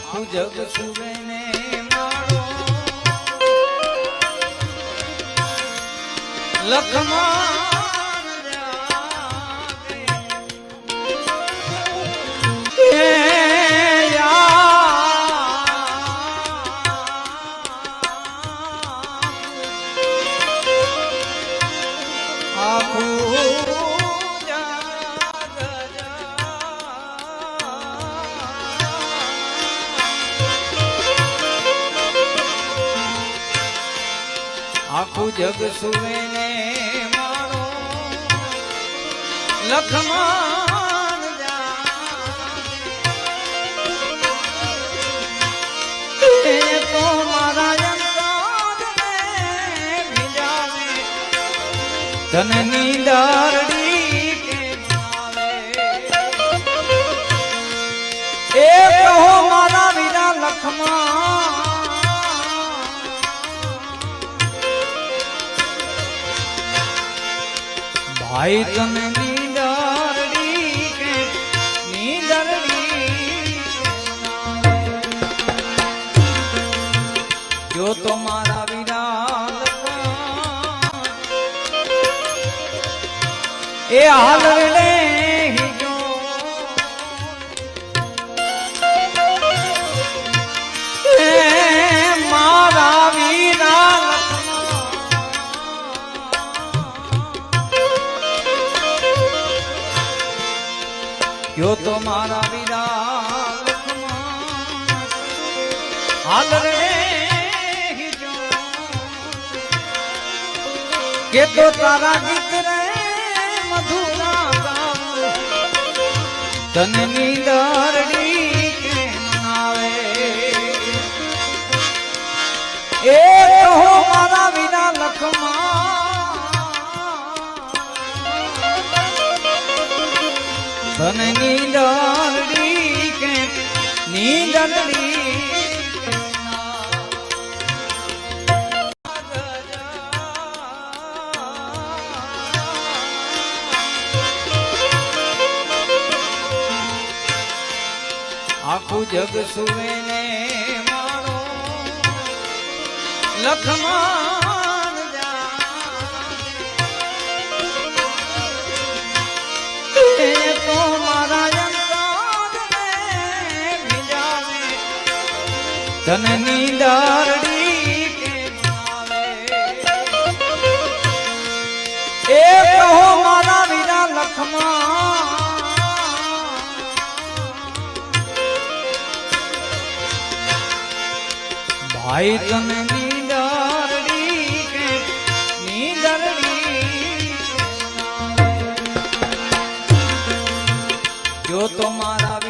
જગ સુવે ને માળો લખમાં આખું જગ સુવે ને મારો લખમાન તો મારા અંતરને ભીંજાવે. ભાઈ તમે જો તો મારા વીરા લખા એ હાલ કયો તો મારા વીરા હાલ રે કે તો તારા ગીત રે મધુરા તનની દરડી કે મનાવે એ તનની નીંદડી કે નીંદડી આખું જગ સુવે ને મારો લખમાન ધનની દારડી? એ કહો મારા વિના લખમાં ભાઈ તને નીંદરડી તો મારા